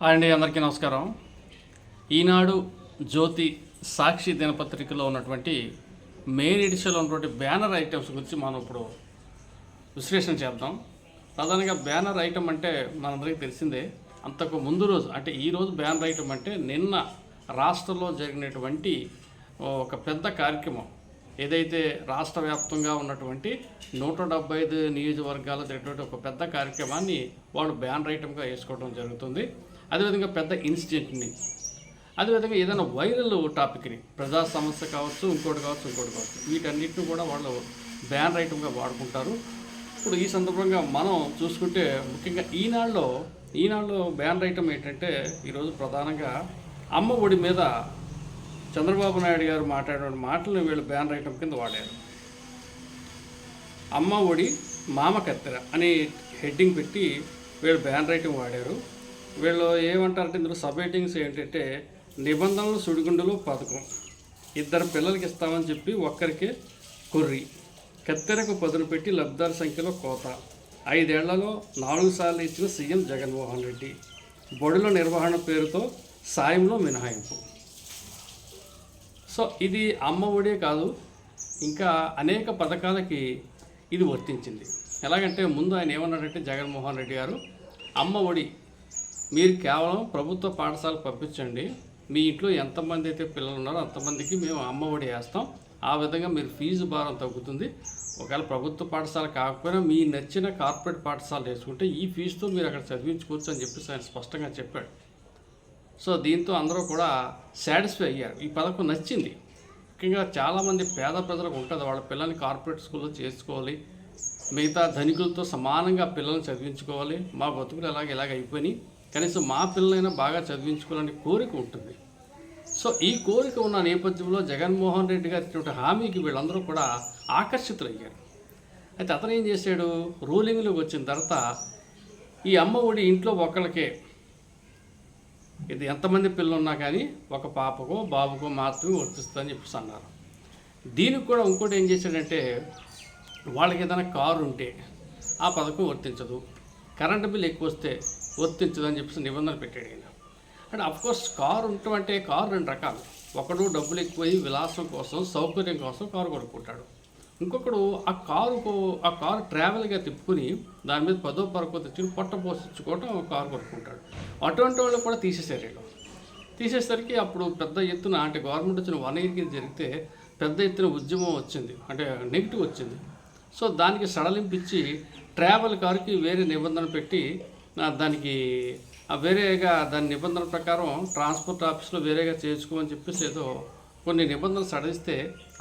Hi అండి అందరికీ నమస్కారం. ఈనాడు జ్యోతి సాక్షి దినపత్రికలో ఉన్నటువంటి మెయిన్ ఎడిషన్లో ఉన్నటువంటి బ్యానర్ ఐటమ్స్ గురించి మనం ఇప్పుడు విశ్లేషణ చేద్దాం. ప్రధానంగా బ్యానర్ ఐటమ్ అంటే మనందరికీ తెలిసిందే. అంతకు ముందు రోజు అంటే ఈ రోజు బ్యానర్ ఐటమ్ అంటే నిన్న రాష్ట్రంలో జరిగినటువంటి ఒక పెద్ద కార్యక్రమం. ఏదైతే రాష్ట్ర వ్యాప్తంగా ఉన్నటువంటి నూట డెబ్బై ఐదు నియోజకవర్గాలు జరిగినటువంటి ఒక పెద్ద కార్యక్రమాన్ని వాళ్ళు బ్యానర్ ఐటమ్గా వేసుకోవడం జరుగుతుంది. అదేవిధంగా పెద్ద ఇన్సిడెంట్ని అదేవిధంగా ఏదైనా వైరల్ టాపిక్ని ప్రజా సమస్య కావచ్చు ఇంకోటి కావచ్చు ఇంకోటి కావచ్చు వీటన్నిటిని కూడా వాళ్ళు బ్యాన్ ఐటమ్గా వాడుకుంటారు. ఇప్పుడు ఈ సందర్భంగా మనం చూసుకుంటే ముఖ్యంగా ఈనాడులో ఈనాడులో బ్యాన్ ఐటమ్ ఏంటంటే ఈరోజు ప్రధానంగా అమ్మ ఒడి మీద చంద్రబాబు నాయుడు గారు మాట్లాడిన మాటలను వీళ్ళు బ్యాన్ ఐటమ్ కింద వాడారు. అమ్మ ఒడి మామ కత్తెర అని హెడ్డింగ్ పెట్టి వీళ్ళు బ్యాన్ రైటింగ్ వాడారు. వీళ్ళు ఏమంటారంటే ఇందులో సబ్ ఏంటంటే నిబంధనలు సుడిగుండులు పథకం. ఇద్దరు పిల్లలకి ఇస్తామని చెప్పి ఒక్కరికే కొర్రి. కత్తెరకు పదును పెట్టి లబ్ధాల సంఖ్యలో కోత. ఐదేళ్ళలో నాలుగు సార్లు ఇచ్చిన సీఎం జగన్మోహన్ రెడ్డి. బడుల నిర్వహణ పేరుతో సాయంలో మినహాయింపు. సో ఇది అమ్మ ఒడే కాదు ఇంకా అనేక పథకాలకి ఇది వర్తించింది. ఎలాగంటే ముందు ఆయన ఏమన్నాడంటే జగన్మోహన్ రెడ్డి గారు అమ్మ ఒడి మీరు కేవలం ప్రభుత్వ పాఠశాలకు పంపించండి. మీ ఇంట్లో ఎంతమంది అయితే పిల్లలు ఉన్నారో అంతమందికి మేము అమ్మ ఒడి వేస్తాం. ఆ విధంగా మీరు ఫీజు భారం తగ్గుతుంది. ఒకవేళ ప్రభుత్వ పాఠశాల కాకపోయినా మీ నచ్చిన కార్పొరేట్ పాఠశాల వేసుకుంటే ఈ ఫీజుతో మీరు అక్కడ చదివించుకోవచ్చు అని చెప్పేసి ఆయన స్పష్టంగా చెప్పాడు. సో దీంతో అందరూ కూడా సాటిస్ఫై అయ్యారు. ఈ పథకం నచ్చింది. ముఖ్యంగా చాలామంది పేద ప్రజలకు ఉంటుంది. వాళ్ళ పిల్లల్ని కార్పొరేట్ స్కూల్లో చేసుకోవాలి మిగతా ధనికులతో సమానంగా పిల్లల్ని చదివించుకోవాలి. మా బతుకులు ఎలాగ ఇలాగ అయిపోయినాయి. కనీసం మా పిల్లలైనా బాగా చదివించుకోవాలని కోరిక ఉంటుంది. సో ఈ కోరిక ఉన్న నేపథ్యంలో జగన్మోహన్ రెడ్డి గారి ఇచ్చినటువంటి హామీకి వీళ్ళందరూ కూడా ఆకర్షితులయ్యారు. అయితే అతను ఏం చేశాడు? రూలింగ్లోకి వచ్చిన తర్వాత ఈ అమ్మ ఒడి ఇంట్లో ఒకళ్ళకే. ఇది ఎంతమంది పిల్లలు ఉన్నా కానీ ఒక పాపకో బాబుకో మాత్రమే వర్తిస్తుందని చెప్పేసి అన్నారు. దీనికి కూడా ఇంకోటి ఏం చేశాడంటే వాళ్ళకి ఏదైనా కారు ఉంటే ఆ పథకం వర్తించదు. కరెంటు బిల్ ఎక్కువ వస్తే వర్తించదని చెప్పేసి నిబంధన పెట్టాడు ఆయన అండ్ అఫ్కోర్స్ కారు ఉండటం అంటే కారు రెండు రకాలు. ఒకడు డబ్బులు ఎక్కువై విలాసం కోసం సౌకర్యం కోసం కారు కొనుక్కుంటాడు. ఇంకొకడు ఆ కారుకు ఆ కారు ట్రావెల్గా తిప్పుకుని దాని మీద పదో పరకో తెచ్చుకుని పొట్ట పోషించుకోవటం ఒక కారు కొనుక్కుంటాడు. అటువంటి వాళ్ళు కూడా తీసేశారు వీళ్ళు తీసేసరికి అప్పుడు పెద్ద ఎత్తున అంటే గవర్నమెంట్ వచ్చిన వన్ ఇయర్కి జరిగితే పెద్ద ఎత్తున ఉద్యమం వచ్చింది. అంటే నెగిటివ్ వచ్చింది. సో దానికి సడలింపిచ్చి ట్రావెల్ కారుకి వేరే నిబంధన పెట్టి దానికి వేరేగా దాని నిబంధన ప్రకారం ట్రాన్స్పోర్ట్ ఆఫీస్లో వేరేగా చేసుకోమని చెప్పేసి ఏదో కొన్ని నిబంధనలు సడలిస్తే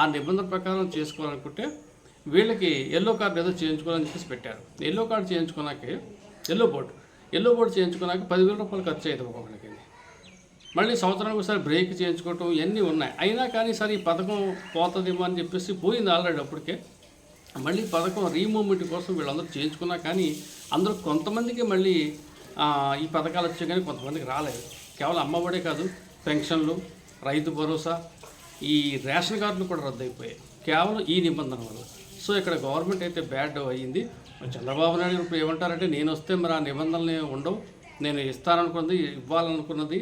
ఆ నిబంధన ప్రకారం చేసుకోవాలనుకుంటే వీళ్ళకి ఎల్లో కార్డు ఏదో చేయించుకోవాలని చెప్పేసి పెట్టారు. ఎల్లో కార్డు చేయించుకున్నాక ఎల్లో బోర్డు ఎల్లో బోర్డు చేయించుకున్నాక పదివేల రూపాయలు ఖర్చు అయ్యేది ఒక్కొక్కరికి మళ్ళీ సంవత్సరానికి ఒకసారి బ్రేక్ చేయించుకోవటం ఇవన్నీ ఉన్నాయి. అయినా కానీ సరే ఈ పథకం పోతుందేమో అని చెప్పేసి పోయింది ఆల్రెడీ అప్పటికే. మళ్ళీ పథకం రీమూవ్మెంట్ కోసం వీళ్ళందరూ చేయించుకున్నా కానీ అందరూ కొంతమందికి మళ్ళీ ఈ పథకాలు వచ్చాయి కానీ కొంతమందికి రాలేదు. కేవలం అమ్మఒడే కాదు పెన్షన్లు రైతు భరోసా ఈ రేషన్ కార్డులు కూడా రద్దయిపోయాయి. కేవలం ఈ నిబంధన వల్ల. సో ఇక్కడ గవర్నమెంట్ అయితే బ్యాడ్ అయ్యింది చంద్రబాబు నాయుడు ఇప్పుడు ఏమంటారంటే నేను వస్తే మరి ఆ నిబంధనలు ఉండవు. నేను ఇస్తాననుకున్నది ఇవ్వాలనుకున్నది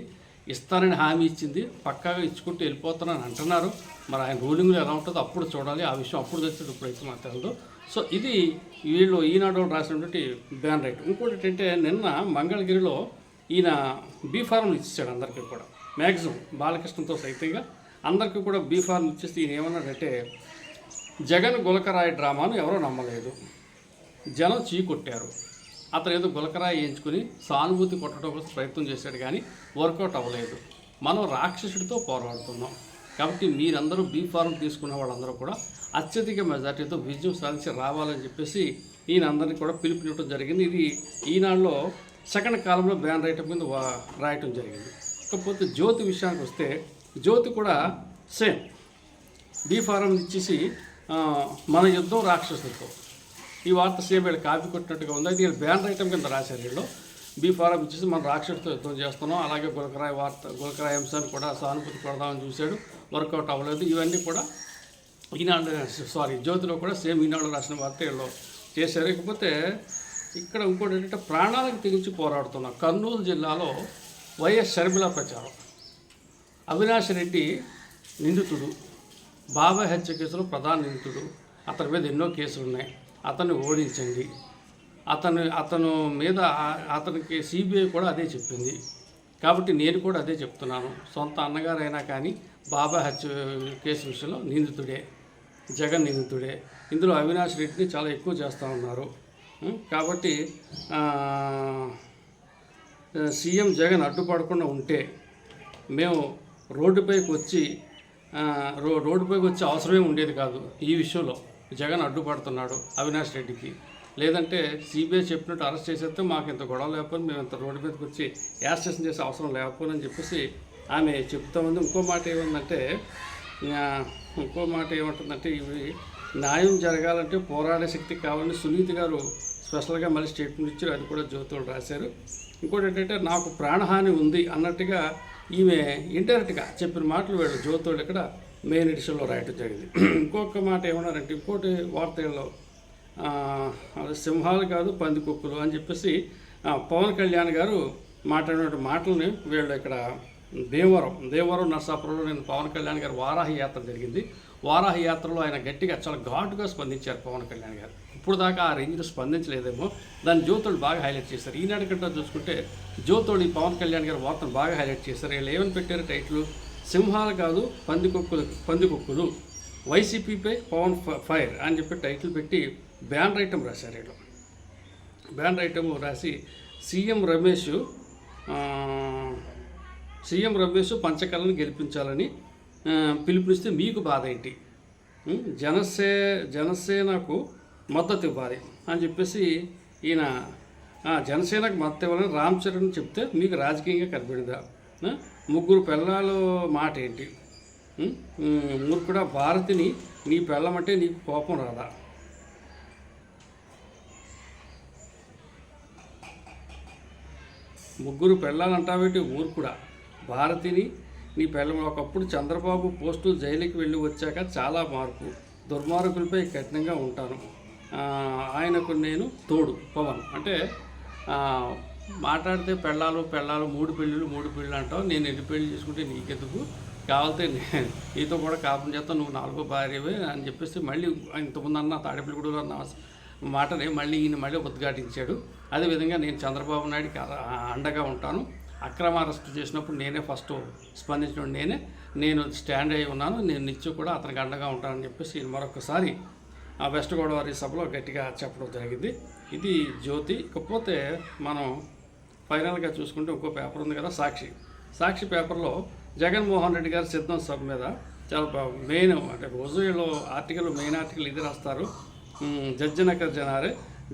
ఇస్తానని హామీ ఇచ్చింది. పక్కాగా ఇచ్చుకుంటూ వెళ్ళిపోతానని అంటున్నారు. మరి ఆయన రూలింగ్లో ఎలా ఉంటుందో అప్పుడు చూడాలి. ఆ విషయం అప్పుడు తెచ్చేది ఇప్పుడైతే మాకు తెలియదు సో ఇది వీళ్ళు ఈనాడు రాసినటువంటి బ్యాన్ రైట్. ఇంకోటి ఏంటంటే నిన్న మంగళగిరిలో ఈయన బీ ఫార్మ్ ఇచ్చేసాడు అందరికీ కూడా. మ్యాక్సిమం బాలకృష్ణతో సైతంగా అందరికీ కూడా బీ ఫార్మ్ ఇచ్చేసి ఈయన ఏమన్నాడంటే జగన్ గులకరాయ డ్రామాను ఎవరో నమ్మలేదు. జనం చీకొట్టారు. అతను ఏదో గులకరాయి వేయించుకుని సానుభూతి కొట్టడం కోసం ప్రయత్నం చేశాడు కానీ వర్కౌట్ అవ్వలేదు. మనం రాక్షసుడితో పోరాడుతున్నాం. కాబట్టి మీరందరూ బీ ఫార్మ్ తీసుకున్న వాళ్ళందరూ కూడా అత్యధిక మెజార్టీతో విజయం సాధించి రావాలని చెప్పేసి ఈయన అందరినీ కూడా పిలుపునివ్వడం జరిగింది. ఇది ఈనాడులో సెకండ్ కాలంలో బ్యాన్ రాయటం కింద రాయటం జరిగింది. ఇకపోతే జ్యోతి విషయానికి వస్తే జ్యోతి కూడా సేమ్. బీ ఫారం ఇచ్చేసి మన యుద్ధం రాక్షసులతో. ఈ వార్త సేమ్ వీళ్ళు కాపీ కొట్టినట్టుగా ఉంది. అయితే వీళ్ళు బ్యానర్ ఐటమ్ కింద రాశారు వీళ్ళు. బీ ఫారం ఇచ్చేసి మనం రాక్షసుతో యుద్ధం చేస్తున్నాం. అలాగే గులకరాయ వార్త గులకరాయ అంశాన్ని కూడా సానుభూతి కొడదామని చూశాడు. వర్కౌట్ అవ్వలేదు. ఇవన్నీ కూడా ఈనాడు సారీ జ్యోతిలో కూడా సేమ్ ఈనాడు రాసిన వార్త వీళ్ళు చేశారు. ఇకపోతే ఇక్కడ ఇంకోటి ఏంటంటే ప్రాణాలకు తెగించి పోరాడుతున్నాం కర్నూలు జిల్లాలో వైఎస్ షర్మిల ప్రచారం. అవినాష్ రెడ్డి నిందితుడు. బాబాయ్ హత్య కేసులో ప్రధాన నిందితుడు. అతని మీద ఎన్నో కేసులు ఉన్నాయి అతన్ని ఓడించండి. అతను అతను మీద అతనికి సిబిఐ కూడా అదే చెప్పింది. కాబట్టి నేను కూడా అదే చెప్తున్నాను. సొంత అన్నగారైనా కానీ బాబా హత్య కేసు విషయంలో నిందితుడే జగన్ నిందితుడే. ఇందులో అవినాష్ రెడ్డిని చాలా ఎక్కువ చేస్తూ ఉన్నారు. కాబట్టి సీఎం జగన్ అడ్డుపడకుండా ఉంటే మేము రోడ్డుపైకి వచ్చి రో రోడ్డుపైకి వచ్చే అవసరమే ఉండేది కాదు ఈ విషయంలో. జగన్ అడ్డుపడుతున్నాడు అవినాష్ రెడ్డికి. లేదంటే సిబిఐ చెప్పినట్టు అరెస్ట్ చేసేస్తే మాకు ఇంత గొడవ లేకపోతే మేము ఇంత రోడ్డు మీదకి వచ్చి యాస్టేషన్ చేసే అవసరం లేకపోని చెప్పేసి ఆమె చెప్తా ఉంది. ఇంకో మాట ఏముందంటే ఇంకో మాట ఏమంటుందంటే ఇవి న్యాయం జరగాలంటే పోరాడే శక్తి కావాలని సునీతి గారు స్పెషల్గా మళ్ళీ స్టేట్మెంట్ ఇచ్చారు. అది కూడా జ్యోతులు రాశారు. ఇంకోటి ఏంటంటే నాకు ప్రాణహాని ఉంది అన్నట్టుగా ఈమె ఇండైరెక్ట్గా చెప్పిన మాటలు వీళ్ళు జ్యోతులు ఇక్కడ మెయిన్ ఎడిషన్లో రాయటం జరిగింది. ఇంకొక మాట ఏమన్నారంటే ఇంకోటి వార్తల్లో సింహాలు కాదు పందికొక్కులు అని చెప్పేసి పవన్ కళ్యాణ్ గారు మాట్లాడిన మాటలని వీళ్ళు ఇక్కడ దేవరం దేవరం నర్సాపురంలో నేను పవన్ కళ్యాణ్ గారు వారాహి యాత్ర జరిగింది. వారాహి యాత్రలో ఆయన గట్టిగా చాలా ఘాటుగా స్పందించారు పవన్ కళ్యాణ్ గారు. ఇప్పుడు దాకా ఆ రేంజ్లో స్పందించలేదేమో దాన్ని జ్యోతులు బాగా హైలైట్ చేశారు. ఈనాటి కంటే చూసుకుంటే జ్యోతులు ఈ పవన్ కళ్యాణ్ గారు వార్తను బాగా హైలైట్ చేశారు. వీళ్ళు ఏమని పెట్టారు టైటిల్? సింహాలు కాదు పందికొక్కులు పందికొక్కులు. వైసీపీపై పవన్ ఫైర్ అని చెప్పి టైటిల్ పెట్టి బ్యాన్ ఐటమ్ రాశారు వీళ్ళు. బ్యాన్ ఐటమ్ రాసి సీఎం రమేష్ సీఎం రమేష్ పంచకళను గెలిపించాలని పిలిపిస్తే పిలుపునిస్తే మీకు బాధ ఏంటి? జనసే జనసేనకు మద్దతు ఇవ్వాలి అని చెప్పేసి ఈయన జనసేనకు మద్దతు ఇవ్వాలని రామ్ చరణ్ చెప్తే మీకు రాజకీయంగా కనబడిందా? ముగ్గురు పిల్లలు మాట ఏంటి ఉం? మూర్ఖుడా భారతిని నీ పెళ్ళమంటే నీకు కోపం రాదా? ముగ్గురు పెళ్ళాలంటావేటి ఊరుకుడా భారతిని నీ పెళ్ళం ఒకప్పుడు చంద్రబాబు పోస్టు జైలుకి వెళ్ళి వచ్చాక చాలా మార్పు. దుర్మార్గులపై కఠినంగా ఉంటాను. ఆయనకు నేను తోడు పవన్. అంటే మాట్లాడితే పెళ్ళాలు పెళ్ళాలు మూడు పెళ్ళిళ్ళు మూడు పెళ్ళి అంటావు. నేను ఎన్ని పెళ్ళి చేసుకుంటే నీకెందుకు? కావాలితే నేను నీతో కూడా కాపురం చేస్తాను నువ్వు నాలుగో భార్యవే అని చెప్పేసి మళ్ళీ ఇంతకుముందు అన్న తాడేపల్లిగూడలో అన్న మాటనే మళ్ళీ ఈయన మళ్ళీ ఉద్ఘాటించాడు. అదేవిధంగా నేను చంద్రబాబు నాయుడికి అండగా ఉంటాను. అక్రమ అరెస్టు చేసినప్పుడు నేనే ఫస్ట్ స్పందించిన నేనే. నేను స్టాండ్ అయి ఉన్నాను. నేను నిత్యం కూడా అతనికి అండగా ఉంటానని చెప్పేసి ఈయన మరొకసారి ఆ వెస్ట్ గోదావరి సభలో గట్టిగా చెప్పడం జరిగింది. ఇది జ్యోతి. ఇకపోతే మనం ఫైనల్గా చూసుకుంటే ఇంకో పేపర్ ఉంది కదా సాక్షి. సాక్షి పేపర్లో జగన్మోహన్ రెడ్డి గారి సిద్ధం సభ మీద చాలా మెయిన్ అంటే రోజు వీళ్ళు ఆర్టికల్ మెయిన్ ఆర్టికల్ ఇది రాస్తారు. ఉమ్, జనాలే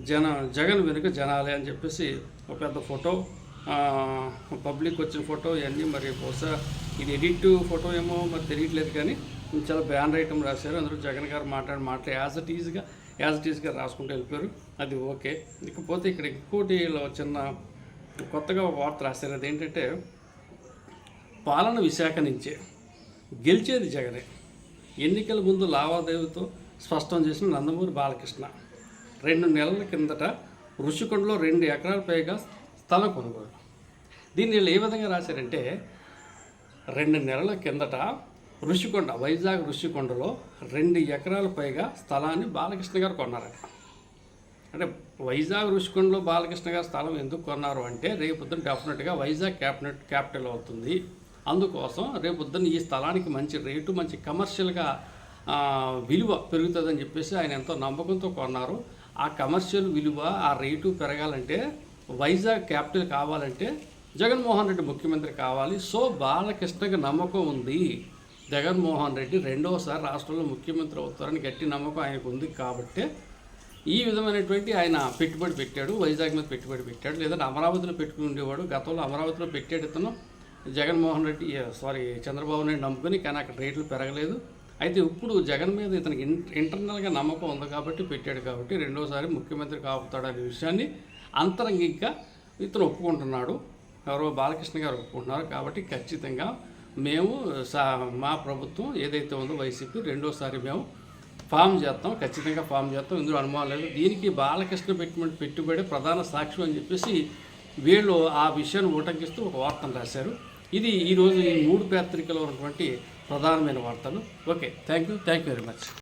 జన జగన్ వెనుక జనాలే అని చెప్పేసి ఒక పెద్ద ఫోటో పబ్లిక్ వచ్చిన ఫోటో ఇవన్నీ మరి బహుశా ఇది ఎడిట్ ఫోటో ఏమో మరి తెలియట్లేదు కానీ చాలా బ్యానర్ ఐటమ్ రాశారు. అందరూ జగన్ గారు మాట్లాడి మాట్లాడి యాజ్ ఇట్ ఈజ్గా యాజ్ ఇట్ ఈజ్గా రాసుకుంటూ వెళ్ళిపోయారు. అది ఓకే. ఇకపోతే ఇక్కడ ఇంకోటి చిన్న కొత్తగా వార్త రాశారు అదేంటంటే పాలన విశాఖ నుంచే గెలిచేది జగనే. ఎన్నికల ముందు లావాదేవీతో స్పష్టం చేసిన నందమూరి బాలకృష్ణ రెండు నెలల కిందట ఋషికొండలో రెండు ఎకరాల పైగా స్థలం కొనుగోలు. దీన్ని వీళ్ళు ఏ విధంగా రాశారంటే రెండు నెలల కిందట ఋషికొండ వైజాగ్ ఋషికొండలో రెండు ఎకరాల పైగా స్థలాన్ని బాలకృష్ణ గారు కొన్నారట అంటే వైజాగ్ ఋషికొండలో బాలకృష్ణ గారు స్థలం ఎందుకు కొన్నారు అంటే రేపొద్దున డెఫినెట్గా వైజాగ్ క్యాపిటల్ క్యాపిటల్ అవుతుంది. అందుకోసం రేపొద్దున ఈ స్థలానికి మంచి రేటు మంచి కమర్షియల్గా విలువ పెరుగుతుందని చెప్పేసి ఆయన ఎంతో నమ్మకంతో కొన్నారు. ఆ కమర్షియల్ విలువ ఆ రేటు పెరగాలంటే వైజాగ్ క్యాపిటల్ కావాలంటే జగన్మోహన్ రెడ్డి ముఖ్యమంత్రి కావాలి. సో బాలకృష్ణకి నమ్మకం ఉంది. జగన్మోహన్ రెడ్డి రెండవసారి రాష్ట్రంలో ముఖ్యమంత్రి అవుతారని గట్టి నమ్మకం ఆయనకు ఉంది కాబట్టి ఈ విధమైనటువంటి ఆయన పెట్టుబడి పెట్టాడు వైజాగ్ మీద పెట్టుబడి పెట్టాడు లేదంటే అమరావతిలో పెట్టుకుని ఉండేవాడు. గతంలో అమరావతిలో పెట్టాడు ఇతను. జగన్మోహన్ రెడ్డి సారీ చంద్రబాబు నాయుడు నమ్ముకుని కానీ అక్కడ రేట్లు పెరగలేదు. అయితే ఇప్పుడు జగన్ మీద ఇతనికి ఇంటర్నల్గా నమ్మకం ఉంది కాబట్టి పెట్టాడు కాబట్టి రెండోసారి ముఖ్యమంత్రి కాపుతాడు అనే విషయాన్ని అంతరంగికంగా ఇతను ఒప్పుకుంటున్నాడు. ఎవరో బాలకృష్ణ గారు ఒప్పుకుంటున్నారు కాబట్టి ఖచ్చితంగా మేము సా మా ప్రభుత్వం ఏదైతే ఉందో వైసీపీ రెండోసారి మేము ఫామ్ చేస్తాం ఖచ్చితంగా ఫామ్ చేస్తాం. ఇందులో అనుమానం లేదు. దీనికి బాలకృష్ణ పెట్టిన పెట్టుబడి ప్రధాన సాక్ష్యం అని చెప్పేసి వీళ్ళు ఆ విషయాన్ని ఉటంకిస్తూ ఒక వార్తను రాశారు. ఇది ఈరోజు ఈ మూడు పత్రికలో ఉన్నటువంటి ప్రధానమైన వార్తలు. Okay thank you thank you very much.